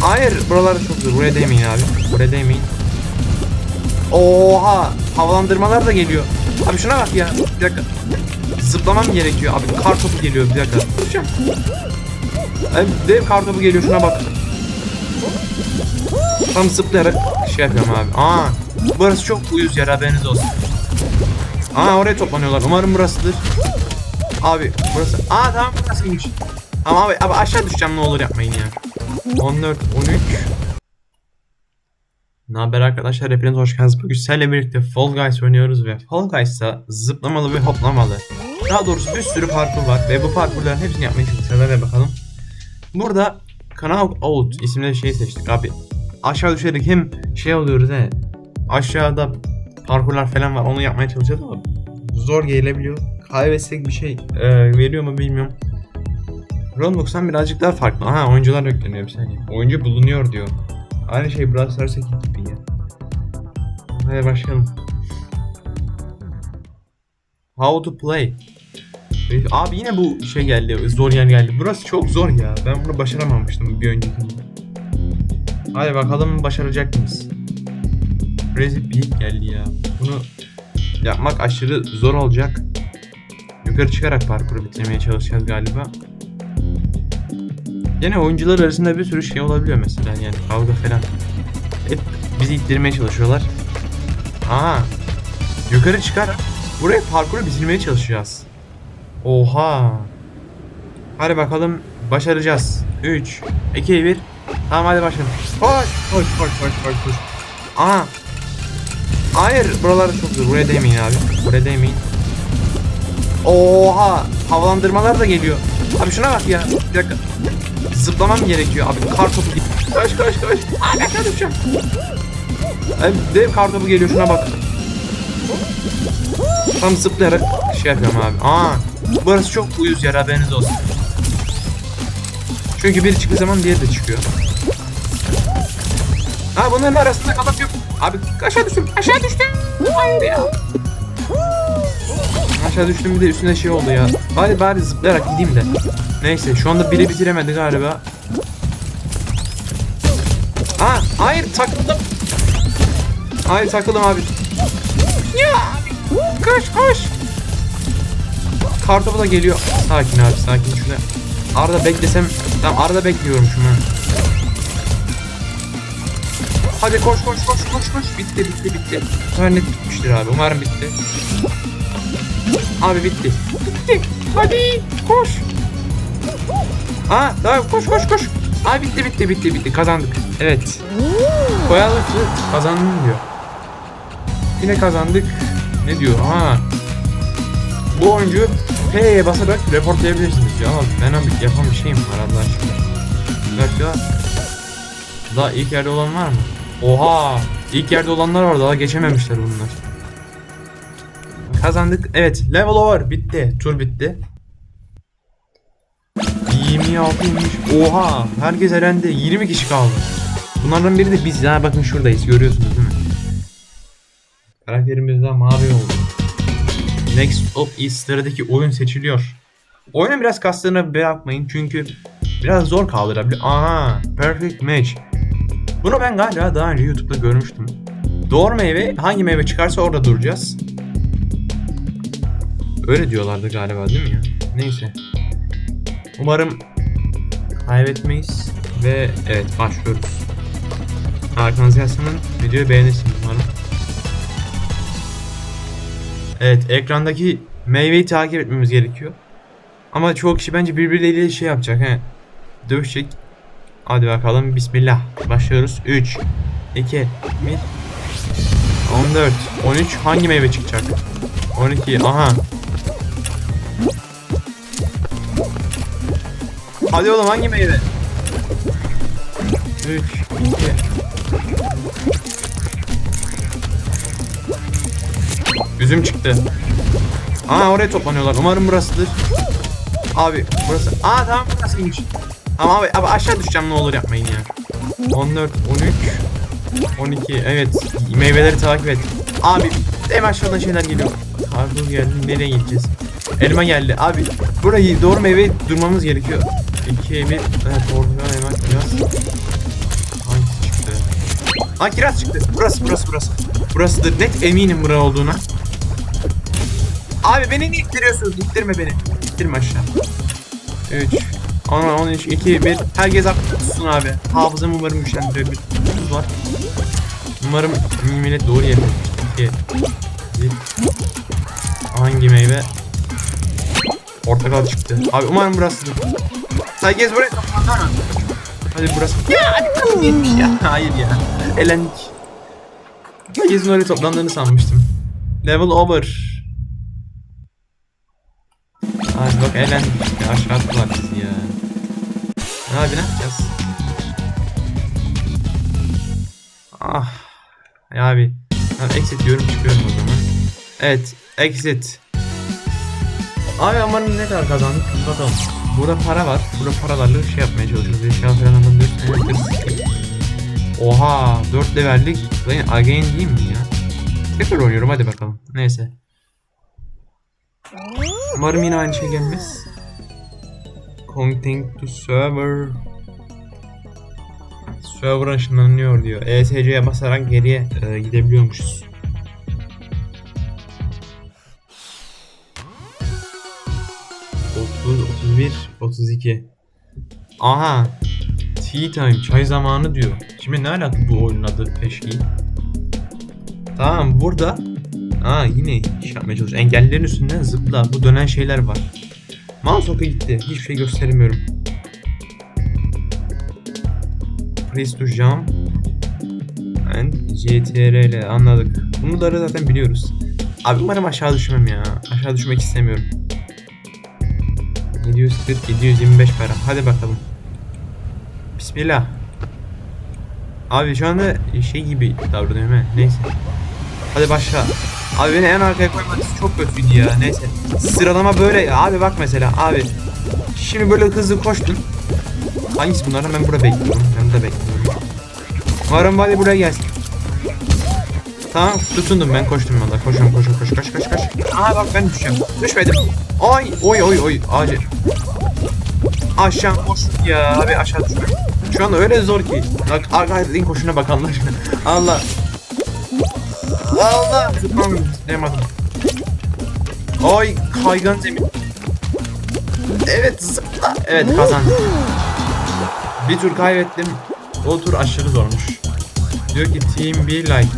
Hayır buralar çok zor. Buraya değmeyin abi. Buraya değmeyin. Oha havalandırmalar da geliyor. Abi şuna bak ya. Bir dakika. Zıplamam gerekiyor abi. Kar topu geliyor bir dakika. Abi dev kar topu geliyor şuna bak. Tam zıplayarak şey yapıyorum abi. Aa burası çok uyuz yer haberiniz olsun. Aa oraya toplanıyorlar. Umarım burasıdır. Abi burası. Aa tamam burasıymış. Ama abi, abi aşağı düşeceğim ne olur yapmayın ya. 14, 13. Ne haber arkadaşlar? Hepiniz hoş geldiniz. Bugün sizlerle birlikte Fall Guys oynuyoruz ve Fall Guys'ta zıplamalı ve hoplamalı. Daha doğrusu bir sürü parkur var ve bu parkurların hepsini yapmaya çalışacağız. Hadi bakalım. Burada Canal Out isimli şeyi seçtik abi. Aşağı düşerek hem şey oluyoruz he. Aşağıda parkurlar falan var onu yapmaya çalışacağız ama zor gelebiliyor. Kaybetsek bir şey e, veriyor mu bilmiyorum. Roblox'tan birazcık daha farklı. Aha oyuncular yükleniyor bir saniye. Oyuncu bulunuyor diyor. Aynı şey Brawl Stars'taki gibi ya. Hadi başlayalım. How to play. Abi yine bu şey geldi, zor yer geldi. Burası çok zor ya. Ben bunu başaramamıştım bir öncekinde. Hadi bakalım başaracak mıyız? Crazy Peak geldi ya. Bunu yapmak aşırı zor olacak. Yukarı çıkarak parkuru bitirmeye çalışacağız galiba. Yine oyuncular arasında bir sürü şey olabiliyor mesela yani kavga falan. Hep bizi ittirmeye çalışıyorlar. Aa, yukarı çıkar. Buraya parkuru bitirmeye çalışacağız. Oha. Hadi bakalım başaracağız. 3, 2, 1. Tamam hadi başlayalım. Koş, koş, koş, koş, koş, koş. Aa. Hayır, buralar çok zor. Buraya değmeyin abi. Buraya değmeyin. Oha, havalandırmalar da geliyor. Abi şuna bak ya. Bir dakika. Zıplamam gerekiyor abi. Kar topu geliyor. Koş koş koş. Aa aşağı düşeceğim. Abi dev kar topu geliyor şuna bak. Tam zıplayarak şey yapıyorum abi. Aa burası çok uyuz yer haberiniz olsun. Çünkü biri çıktığı zaman diğeri de çıkıyor. Ha bunların arasında kalıp yok. Abi aşağı düştüm. Aşağı düştüm. Hayır ya. Aşağı düştüm bir de üstüne şey oldu ya. Bari bari zıplayarak gideyim de. Neyse şu anda biri bitiremedi galiba. Aa hayır takıldım. Hayır takıldım abi. Ya koş koş. Kartopu da geliyor. Sakin abi sakin şuna. Arada beklesem. Tamam arada bekliyorum şunu. Hadi koş koş koş koş koş. Bitti bitti bitti. Net bitmiştir abi. Umarım bitti. Abi bitti. Bitti. Hadi koş. Aa tamam koş koş koş. Aa bitti bitti bitti bitti kazandık. Evet. Koyalım ki kazandım diyor. Yine kazandık. Ne diyor? Ha. Bu oyuncu P'ye basarak reportlayabilirsiniz ama ben abi yapan bir şeyim var Allah aşkına. Bir dakika. Daha ilk yerde olan var mı? Oha! İlk yerde olanlar var daha geçememişler bunlar. Kazandık. Evet, level over bitti. Tur bitti. 26'ymış. Oha! Herkes elendi. 20 kişi kaldı. Bunlardan biri de biz. Ha bakın şuradayız. Görüyorsunuz değil mi? Karakterimiz de mavi oldu. Next is sıradaki oyun seçiliyor. Oyunun biraz kastığına bakmayın çünkü biraz zor kaldırabilir. Aha, perfect match. Bunu ben galiba daha önce YouTube'da görmüştüm. Doğru meyve, hangi meyve çıkarsa orada duracağız. Öyle diyorlardı galiba değil mi ya? Neyse. Umarım kaybetmeyiz ve evet başlıyoruz. Arkanızı yaslanın, videoyu beğenirsiniz umarım. Evet ekrandaki meyveyi takip etmemiz gerekiyor. Ama çoğu kişi bence birbirleriyle şey yapacak he. Dövüşecek. Hadi bakalım bismillah. Başlıyoruz. 3 2 1 14 13 hangi meyve çıkacak? 12 aha. Hadi oğlum hangi meyve? 3 2 Üzüm çıktı. Aa oraya toplanıyorlar. Umarım burasıdır. Abi burası. Aa tamam burasıymış. Ama abi, abi aşağı düşeceğim ne olur yapmayın ya. 14, 13, 12. Evet meyveleri takip et. Abi hem aşağıdan şeyler geliyor. Karpuz geldi. Nereye gideceğiz? Elma geldi. Abi burayı doğru meyve durmamız gerekiyor. 2, 1. Evet portakal elma biraz. Aa kiraz çıktı. Burası burası burası. Burasıdır. Net eminim bura olduğuna. Abi beni niye ittiriyorsunuz? İttirme beni. İttirme aşağı. 3 10 13 2 1 Herkes aklısın abi. Hafızam umarım güçlendiriyor. Bir var. Umarım millet doğru yapıyor. 2 1 Hangi meyve? Portakal çıktı. Abi umarım burasıdır. Herkes buraya toplandı Hadi burası. Ya hadi değilmiş ya. Hayır ya. Elendik. Herkesin oraya toplandığını sanmıştım. Level over. Abi bak eğlendik işte aşağı attılar bizi ya. Abi ne yapacağız? Ah. Ya abi. Ben exit diyorum çıkıyorum o zaman. Evet exit. Abi amanın ne kadar kazandık bakalım. Burada para var. Burada paralarla şey yapmaya çalışıyoruz. Eşya falan alabiliyoruz. Oha 4 levellik. Lan again değil mi ya? Tekrar oynuyorum hadi bakalım. Neyse. Umarım yine aynı şey gelmez. Connecting to server. Server ışınlanıyor diyor. ESC'ye basarak geriye e, gidebiliyormuşuz. 31, 32. Aha. Tea time, çay zamanı diyor. Şimdi ne alaka bu oyunun adı peşki? Tamam burada Aa yine iş yapmaya çalışıyor. Engellerin üstünden zıpla. Bu dönen şeyler var. Mouse oku gitti. Hiçbir şey gösteremiyorum. Press to jump. And CTRL anladık. Bunları zaten biliyoruz. Abi umarım aşağı düşmem ya. Aşağı düşmek istemiyorum. 740 725 para. Hadi bakalım. Bismillah. Abi şu anda şey gibi davranıyorum he. Neyse. Hadi başla. Abi beni en arkaya koymanız çok kötüydü ya. Neyse. Sıralama böyle. Abi bak mesela abi. Şimdi böyle hızlı koştun. Hangisi bunlardan ben burada bekliyorum. Ben burada bekliyorum. Umarım hadi buraya gelsin. Tamam tutundum ben koştum valla. Koşuyorum koşuyorum koş koş koş koş. Aha bak ben düşeceğim. Düşmedim. Ay oy oy oy acil. Aşağı koş ya abi aşağı düşme. Şu anda öyle zor ki. Bak arkadaşların koşuna bak Allah. Allah. Zıplamıyorum. Zıplayamadım. Oy kaygan zemin. Evet zıpla. Evet kazandım. Bir tur kaybettim. O tur aşırı zormuş. Diyor ki team bir like.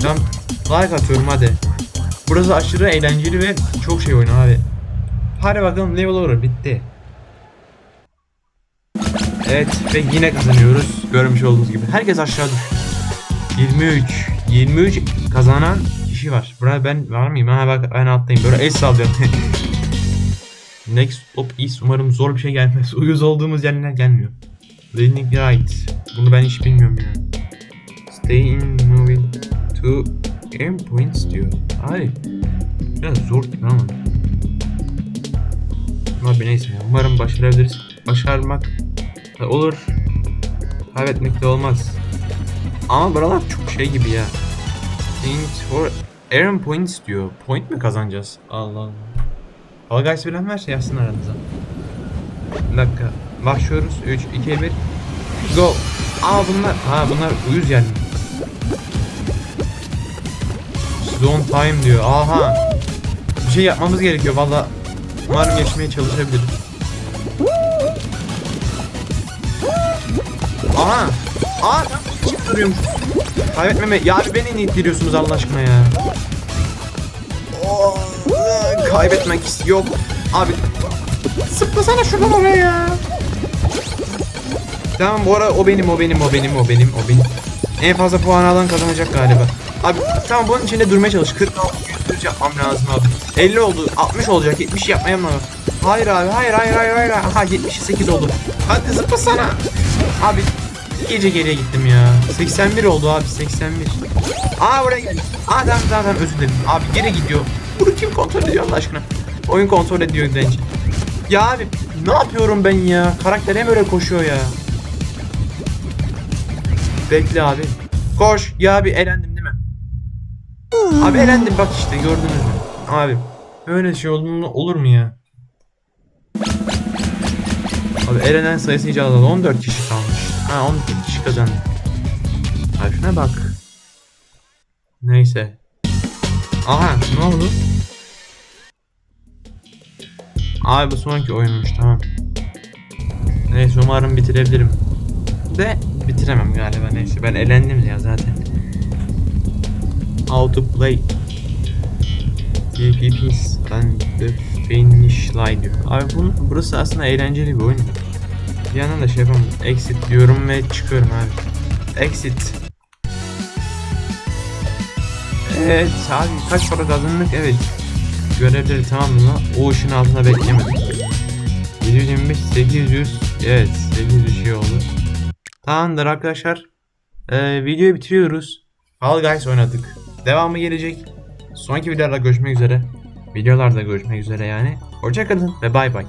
Like atıyorum hadi. Burası aşırı eğlenceli ve çok şey oyunu abi. Hadi bakalım level over bitti. Evet ve yine kazanıyoruz. Görmüş olduğunuz gibi. Herkes aşağı düştü. 23. 23 kazanan kişi var. Burada ben var mıyım? Ha bak ben alttayım. Böyle el sallıyorum. Next stop is umarım zor bir şey gelmez. Uyuz olduğumuz yerler gelmiyor. Leaning right. Bunu ben hiç bilmiyorum ya. Stay in moving to aim points diyor. Abi biraz zor ama. Abi neyse. Umarım başarabiliriz. Başarmak da olur. Kaybetmek de olmaz. Ama buralar çok şey gibi ya. Think for Aaron points diyor. Point mi kazanacağız? Allah Allah. Fall Guys bilen varsa yazsın aranıza. Bir dakika. Başlıyoruz. 3, 2, 1. Go. Aa bunlar. Ha bunlar uyuz yani. Zone time diyor. Aha. Bir şey yapmamız gerekiyor valla. Umarım geçmeye çalışabiliriz. Aha. Aa çık duruyormuş. Kaybetmeme. Ya abi beni ittiriyorsunuz Allah aşkına ya. Kaybetmek yok. Abi Sıplasana şuradan oraya ya. Tamam bu ara o benim o benim o benim o benim o benim. En fazla puan alan kazanacak galiba. Abi tamam bunun içinde durmaya çalış. 46 100 yapmam lazım abi. 50 oldu. 60 olacak. 70 yapmaya mı? Hayır abi. Hayır hayır hayır hayır. Aha 78 oldu. Hadi zıplasana. Abi gece geriye gittim ya. 81 oldu abi 81. Aa buraya gel. Aa tamam tamam tamam özür dilerim. Abi geri gidiyor. Bunu kim kontrol ediyor Allah aşkına? Oyun kontrol ediyor bence. Ya abi ne yapıyorum ben ya? Karakter hem öyle koşuyor ya. Bekle abi. Koş. Ya abi elendim? Abi elendim bak işte gördünüz mü? Abi böyle şey olur, olur mu ya? Abi elenen sayısı iyice azaldı. 14 kişi kalmış. Ha 14 kişi kazandı. Abi şuna bak. Neyse. Aha ne oldu? Abi bu sonraki oyunmuş tamam. Neyse umarım bitirebilirim. De bitiremem galiba neyse ben elendim ya zaten. How to play TPP's and the finish line diyor. Abi bunun, burası aslında eğlenceli bir oyun. Bir yandan da şey yapalım. Exit diyorum ve çıkıyorum abi. Exit. Evet abi kaç para kazandık evet. Görevleri tamamla. O ışın altında beklemedik. 725 800 evet 800 şey oldu. Tamamdır arkadaşlar. Ee, videoyu bitiriyoruz. Fall Guys oynadık. Devamı gelecek. Sonraki videolarda görüşmek üzere. Videolarda görüşmek üzere yani. Hoşçakalın ve bay bay.